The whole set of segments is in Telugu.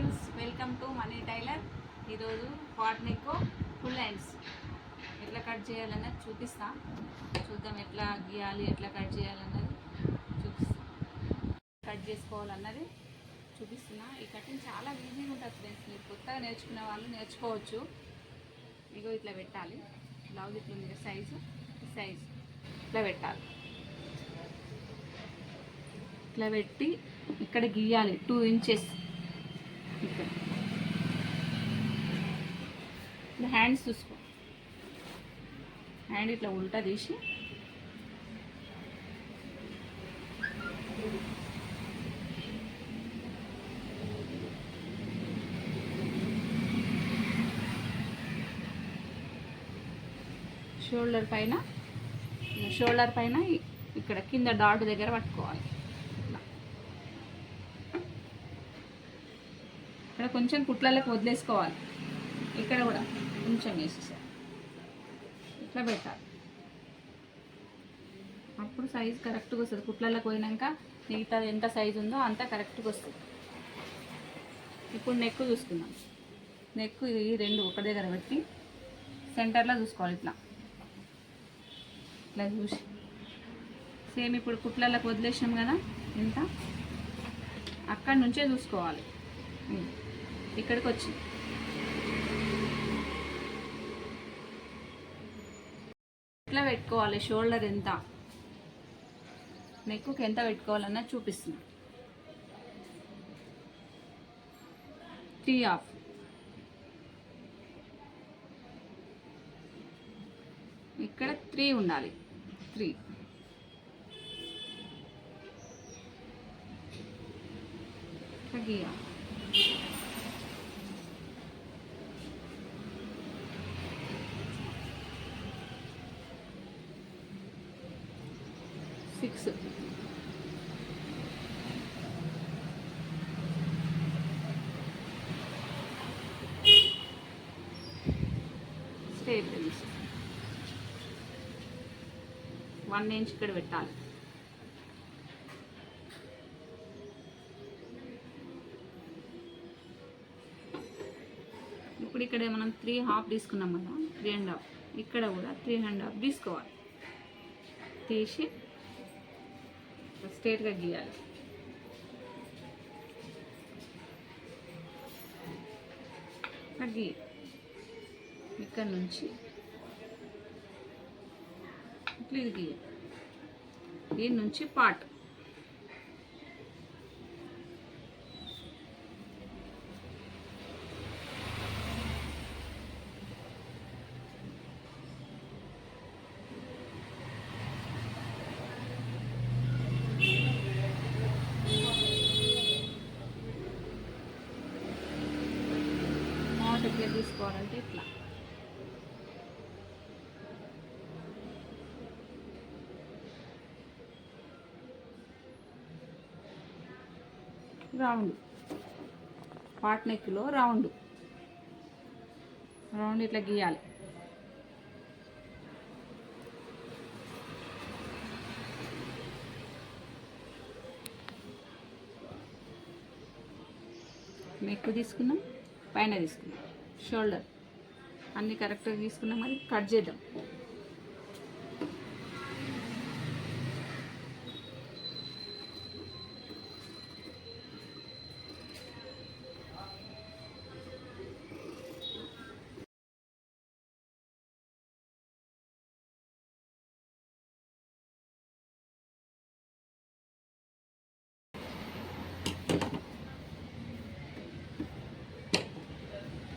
Friends welcome to Mani tailor. ఈరోజు పాట్ నెక్ ఫుల్ హ్యాండ్స్. ఎట్లా కట్ చేయాలన్నది చూపిస్తా. చూద్దాం ఎట్లా గీయాలి ఎట్లా కట్ చేయాలన్నది చూపిస్తా. కట్ చేసుకోవాలన్నది చూపిస్తున్నా. ఈ కటింగ్ చాలా ఈజీగా ఉంటుంది ఫ్రెండ్స్. మీరు కొత్తగా నేర్చుకునే వాళ్ళు నేర్చుకోవచ్చు. ఇగో ఇట్లా పెట్టాలి. బ్లౌజ్ ఇట్లా ఉంది? సైజు సైజు ఇట్లా పెట్టాలి. ఇట్లా పెట్టి ఇక్కడ గీయాలి. Two inches. హ్యాండ్స్ చూసుకో. హ్యాండ్ ఇట్లా ఉల్టా తీసి. షోల్డర్ పైన. షోల్డర్ పైన ఇక్కడ కింద డాట్ దగ్గర పట్టుకోవాలి ఇట్లా ఇక్కడ కొంచెం కుట్లలకు వదిలేసుకోవాలి. ఇక్కడ కూడా కొంచెం వేసేసారు ఇట్లా పెట్టాలి. అప్పుడు సైజ్ కరెక్ట్గా వస్తుంది. కుట్లలకు పోయినాక మిగతా ఎంత సైజు ఉందో అంత కరెక్ట్గా వస్తుంది. ఇప్పుడు నెక్ చూసుకుందాం. నెక్ ఈ రెండు ఒక దగ్గర పెట్టి సెంటర్లో చూసుకోవాలి ఇట్లా. ఇట్లా చూసి. సేమ్ ఇప్పుడు కుట్లలకు వదిలేసినాం కదా ఎంత? అక్కడి నుంచే చూసుకోవాలి. ఇక్కడికి వచ్చి ఎట్లా పెట్టుకోవాలి? షోల్డర్ ఎంత? నెక్కు ఎంత పెట్టుకోవాలన్నది చూపిస్తుంది టీ ఆఫ్. ఇక్కడ త్రీ ఉండాలి. త్రీ. గీయ సిక్స్ స్టేట్ వన్ ఇంచ్ ఇక్కడ పెట్టాలి. ఇప్పుడు ఇక్కడ మనం త్రీ హాఫ్ తీసుకున్నాం కదా త్రీ అండ్ హాఫ్ ఇక్కడ కూడా త్రీ అండ్ హాఫ్ తీసుకోవాలి. తీసి స్ట్రేట్గా గీయాలి. గీయాలి ఇక్కడ నుంచి. ఇట్లా ఇది గీయ దీని నుంచి పార్ట్ పార్ట్ తీసుకోవాలంటే ఇట్లా. రౌండ్. పాట్ నెక్లో రౌండ్. రౌండ్ ఇట్లా గీయాలి. నెక్ తీసుకున్నాం పైన తీసుకున్నాం. షోల్డర్. అన్నీ కరెక్ట్గా తీసుకున్నాం మరి కట్ చేద్దాం.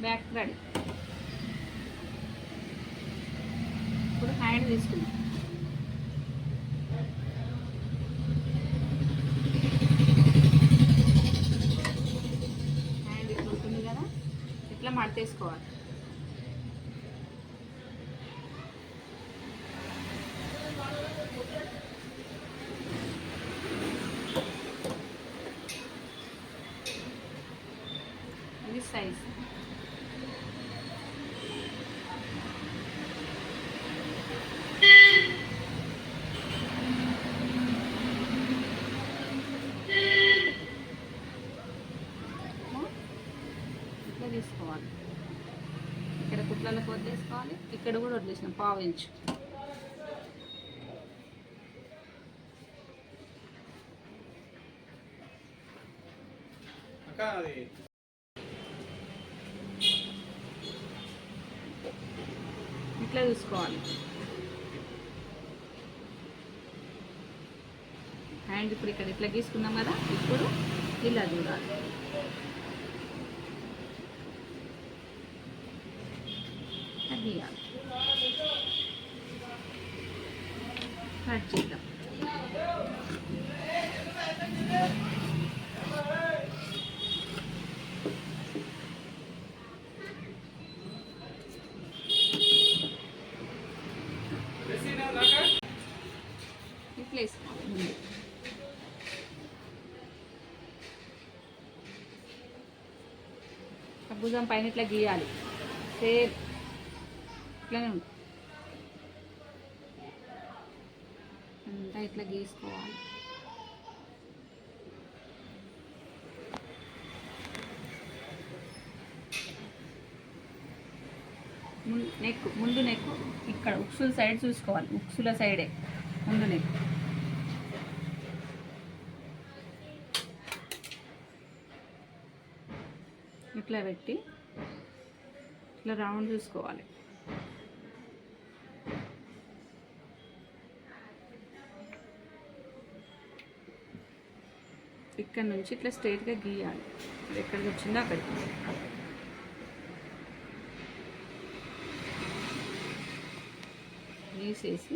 బ్యాక్ రెడీ ఇప్పుడు హ్యాండ్ తీసుకుందాం. హ్యాండ్ ఇట్లా ఉంటుంది కదా? ఇట్లా మడతేసుకోవాలి ఇది సైజ్ తీసుకోవాలి ఇక్కడ కుట్లలో వదిలేసుకోవాలి ఇక్కడ కూడా వదిలేసినాం పావు ఇంచు. ఇట్లా చూసుకోవాలి. హ్యాండ్ ఇప్పుడు ఇక్కడ ఇట్లా గీసుకున్నాం కదా ఇప్పుడు ఇలా చూడాలి. అది కట్ చేద్దాం ఇట్లా భుజం పైన ఇట్లా గీయాలి. సేమ్ ఇట్లానే ఉంటుంది అంతా ఇట్లా గీసుకోవాలి. నెక్ ముందు నెక్ ఇక్కడ ఉక్సుల సైడ్ చూసుకోవాలి. ఉక్సుల సైడే ముందు నెక్ ఇట్లా పెట్టి ఇట్లా రౌండ్ చూసుకోవాలి. ఇక్కడ నుంచి ఇట్లా స్ట్రైట్గా గీయాలి. అది ఎక్కడికి వచ్చిందో అక్కడికి గీసేసి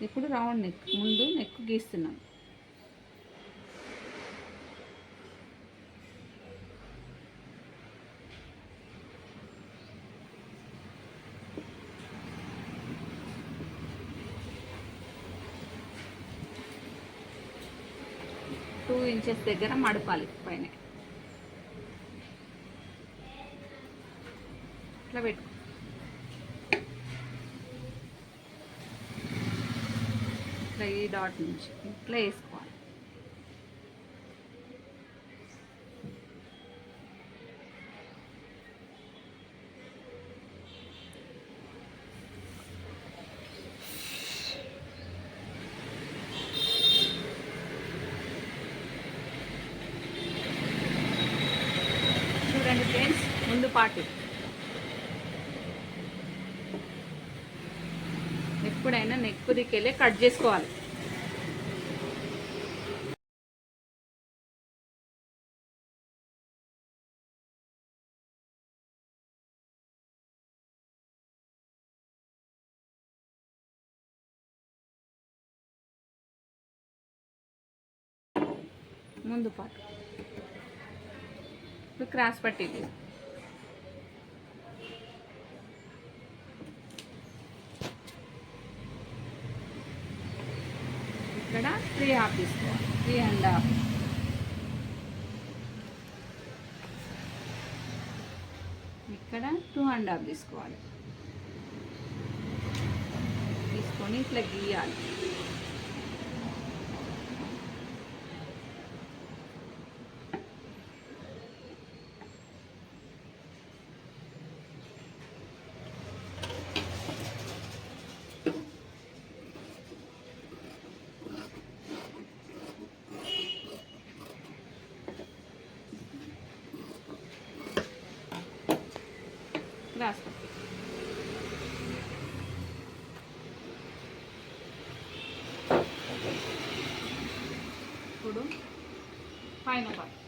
ఇప్పుడు రౌండ్ నెక్ ముందు నెక్ గీస్తున్నాను. టూ ఇంచెస్ దగ్గర మడపాలి పైన. ఇట్లా పెట్టుకో. ఇట్లా ఈ డాట్ నుంచి. ఇట్లా వేసుకో చూడండి ఫ్రెండ్స్ ముందు పాటు. ఎప్పుడైనా నెక్ దిక్కెళ్ళి కట్ చేసుకోవాలి. ముందు పాటు ఇప్పుడు క్రాస్ పట్టింది ఇక్కడ త్రీ హాఫ్ తీసుకోవాలి త్రీ అండ్ హాఫ్ ఇక్కడ టూ అండ్ హాఫ్ తీసుకోవాలి. తీసుకొని ఇట్లా గీయాలి. క్రాస్ ఇప్పుడు పైన పార్ట్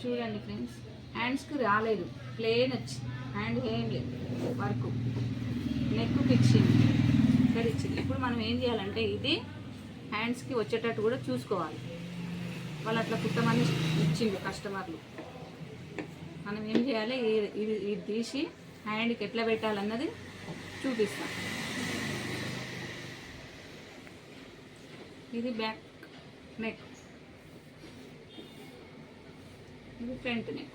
చూడండి ఫ్రెండ్స్ హ్యాండ్స్కి రాలేదు. ప్లేన్ వచ్చింది హ్యాండ్ ఏం లేదు. వర్క్ నెక్కు ఇచ్చింది. ఇక్కడ ఇచ్చింది. ఇప్పుడు మనం ఏం చేయాలంటే ఇది హ్యాండ్స్కి వచ్చేటట్టు కూడా చూసుకోవాలి. వాళ్ళు అట్లా కుట్టమని ఇచ్చింది కస్టమర్లు మనం ఏం చేయాలి? ఇది ఇది తీసి హ్యాండ్కి ఎట్లా పెట్టాలన్నది చూపిస్తాం. ఇది బ్యాక్ నెక్. ఇది ఫ్రంట్ నెక్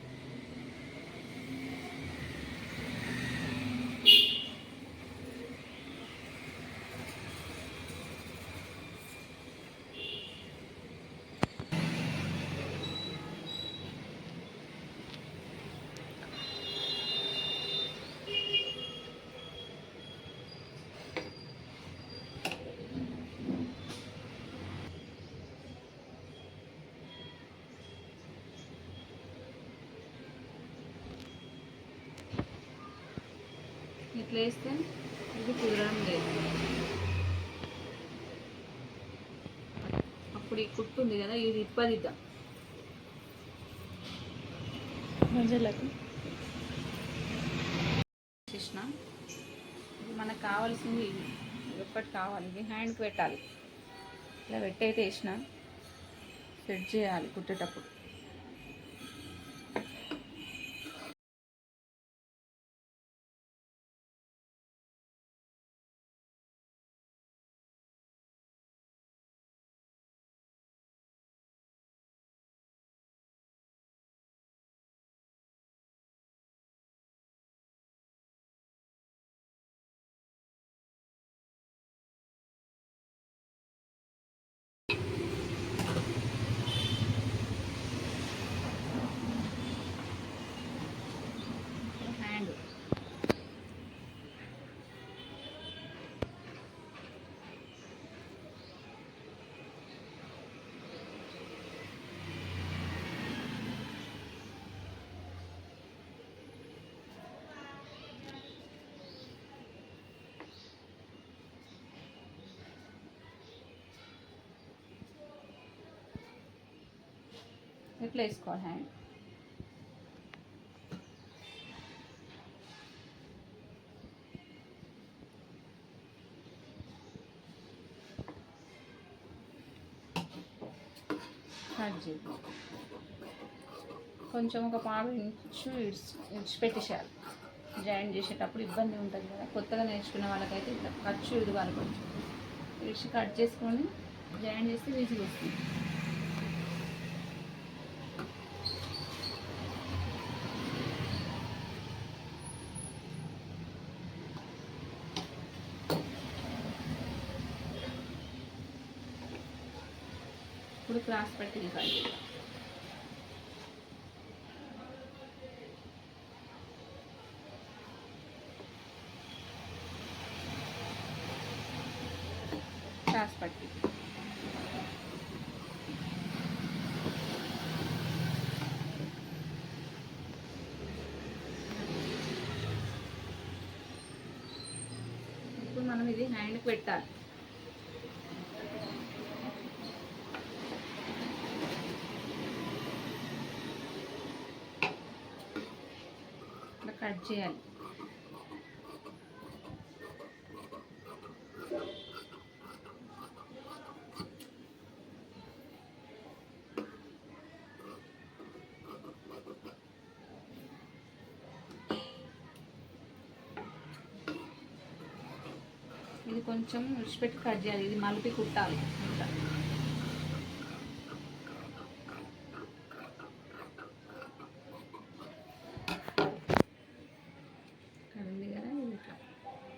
ఇట్లా వేస్తే ఇది కుదరడం లేదు. అప్పుడు ఈ కుట్టు ఉంది కదా ఇది ఇప్పదిద్దాం మధ్యలోకి కృష్ణ ఇది మనకు కావాల్సింది ఇది. ఇది ఒక్కటి కావాలి ఇది హ్యాండ్కి పెట్టాలి. ఇలా పెట్టయితే వేసిన సెట్ చేయాలి కుట్టేటప్పుడు హ్యాండ్ ఇట్లా వేసుకోవాలి హ్యాండ్. కట్ చేద్దాం కొంచెం ఒక పావు ఇంచు ఇడ్చి ఇడిచిపెట్టేసేయాలి జాయిన్ చేసేటప్పుడు ఇబ్బంది ఉంటుంది కదా కొత్తగా నేర్చుకునే వాళ్ళకైతే ఇట్లా ఖర్చు ఇదివాలి కొంచెం. ఇడిచి కట్ చేసుకొని జాయిన్ చేస్తే ఈజీగా వస్తుంది. ఇప్పుడు కానీ పట్టి ఇప్పుడు మనం ఇది హ్యాండ్కి పెట్టాలి. కట్ చేయాలి. ఇది కొంచెం విడిచిపెట్టి కట్ చేయాలి. ఇది మలిపి కుట్టాలి ఇట్లా ఇక్కడ ఉంది కదా ఇది ఇట్లా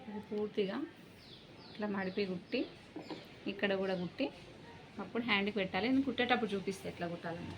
ఇది పూర్తిగా ఇట్లా మడిపి కుట్టి ఇక్కడ కూడా కుట్టి అప్పుడు హ్యాండ్కి పెట్టాలి. నేను కుట్టేటప్పుడు చూపిస్తే ఎట్లా కుట్టాలని.